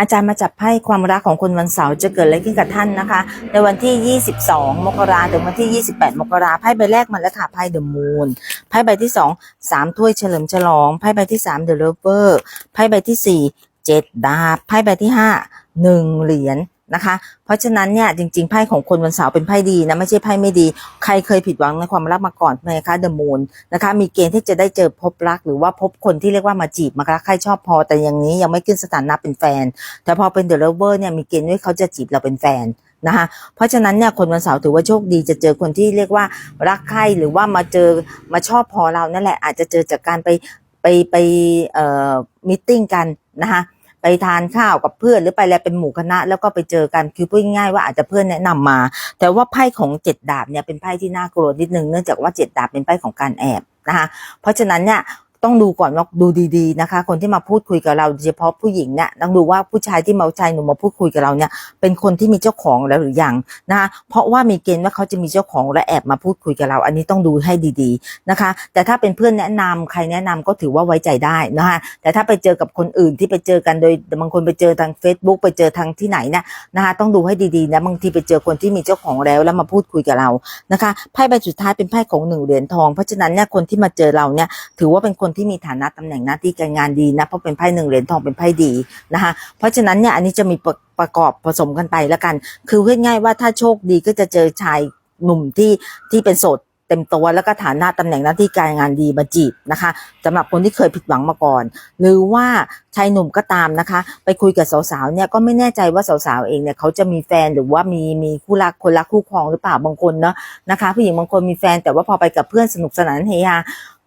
อาจารย์มาจับไพ่ความรักของคนวันเสาร์จะเกิดอะไรขึ้นกับท่านนะคะ ในวันที่ 22 มกราถึงวันที่ 28 มกราไพ่ใบแรกมาแล้วค่ะไพ่เดอะมูนไพ่ใบที่ 2 3 ถ้วยเฉลิมฉลองไพ่ใบที่ 3 The Lover ไพ่ใบที่ 4 7 ดาบไพ่ใบที่ 5 1 เหรียญ นะคะ เพราะฉะนั้นเนี่ยจริงๆไพ่ของคนวันเสาร์เป็นไพ่ดีนะไม่ใช่ไพ่ไม่ดี ใครเคยผิดหวังในความรักมาก่อนไหมคะเดอะมูนนะคะมีเกณฑ์ที่จะได้เจอพบรัก หรือว่าพบคนที่เรียกว่ามาจีบมารักใครชอบพอ แต่อย่างนี้ยังไม่ขึ้นสถานะเป็นแฟน แต่พอเป็นเดอะเลเวอร์เนี่ยมีเกณฑ์ว่าเขาจะจีบเราเป็นแฟนนะคะเพราะฉะนั้นเนี่ยคนวันเสาร์ถือว่าโชคดีจะเจอคนที่เรียกว่ารักใครหรือว่ามาเจอมาชอบพอเรานั่นแหละอาจจะเจอจากการไปไปไปเอ่อมิทติ้งกันนะคะ ไปทานข้าวกับเพื่อนหรือไปอะไรเป็นหมู่คณะ แล้วก็ไปเจอกันคือพูดง่ายว่าอาจจะเพื่อนแนะนำมา แต่ว่าไพ่ของเจ็ดดาบเนี่ยเป็นไพ่ที่น่ากลัวนิดนึงเนื่องจากว่าเจ็ดดาบเป็นไพ่ของการแอบนะคะเพราะฉะนั้นเนี่ย ต้องดูก่อนว่าดูดีๆนะคะ คนที่มาพูดคุยกับเราโดยเฉพาะผู้หญิงเนี่ยต้องดูว่าผู้ชายที่มาชายหนุ่มมาพูดคุยกับเราเนี่ยเป็นคนที่มีเจ้าของแล้วหรือยังนะคะเพราะว่ามีเกณฑ์ว่าเขาจะมีเจ้าของและแอบมาพูดคุยกับเรา อันนี้ต้องดูให้ดีๆนะคะ แต่ถ้าเป็นเพื่อนแนะนำใครแนะนำก็ถือว่าไว้ใจได้นะคะแต่ถ้าไปเจอกับคนอื่นที่ไปเจอกันโดยบางคนไปเจอทาง Facebook ไปเจอทางที่ไหนเนี่ยนะคะต้องดูให้ดีๆนะบางทีไปเจอคนที่มีเจ้าของแล้วแล้วมาพูดคุยกับเรานะคะไพ่ใบสุดท้ายเป็นไพ่ของหนึ่งเหรียญทองเพราะฉะนั้นเนี่ยคนที่มาเจอเราเนี่ยถือว่าเป็นคนที่มีฐานะตำแหน่งหน้าที่การงานดีนะเพราะเป็นไพ่หนึ่งเหรียญทองเป็นไพ่ดีนะคะเพราะฉะนั้นเนี่ยอันนี้จะมีประประกอบผสมกันไปแล้วกัน คือง่ายๆว่าถ้าโชคดีก็จะเจอชายหนุ่มที่ที่เป็นโสดเต็มตัวแล้วก็ฐานะตำแหน่งหน้าที่การงานดีมาจีบนะคะสำหรับคนที่เคยผิดหวังมาก่อน หรือว่าชายหนุ่มก็ตามนะคะ ไปคุยกับสาวๆเนี่ยก็ไม่แน่ใจว่าสาวๆเองเนี่ยเขาจะมีแฟนหรือว่ามีมีคู่รักคนรักคู่ครองหรือเปล่าบางคนเนาะนะคะผู้หญิงบางคนมีแฟนแต่ว่าพอไปกับเพื่อนสนุกสนานเฮฮา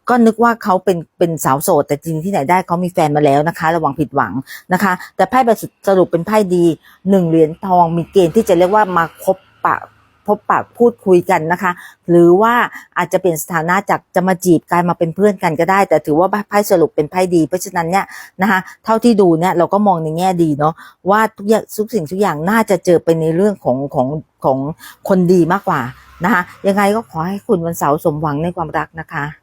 ก็นึกว่าเขาเป็นเป็นสาวโสด แต่จริงที่ไหนได้เขามีแฟนมาแล้วนะคะ ระวังผิดหวังนะคะ แต่ไพ่ใบสุดสรุปเป็นไพ่ดีหนึ่งเหรียญทองมีเกณฑ์ที่จะเรียกว่ามาคบปะพบปะพูดคุยกันนะคะ หรือว่าอาจจะเป็นสถานะจากจะมาจีบกลายมาเป็นเพื่อนกันก็ได้ แต่ถือว่าไพ่สรุปเป็นไพ่ดี เพราะฉะนั้นเนี่ยนะคะ เท่าที่ดูเนี่ยเราก็มองในแง่ดีเนาะว่าทุกอย่างทุกสิ่งทุกอย่างน่าจะเจอไปในเรื่องของของของคนดีมากกว่านะคะยังไงก็ขอให้คุณวันเสาร์สมหวังในความรักนะคะ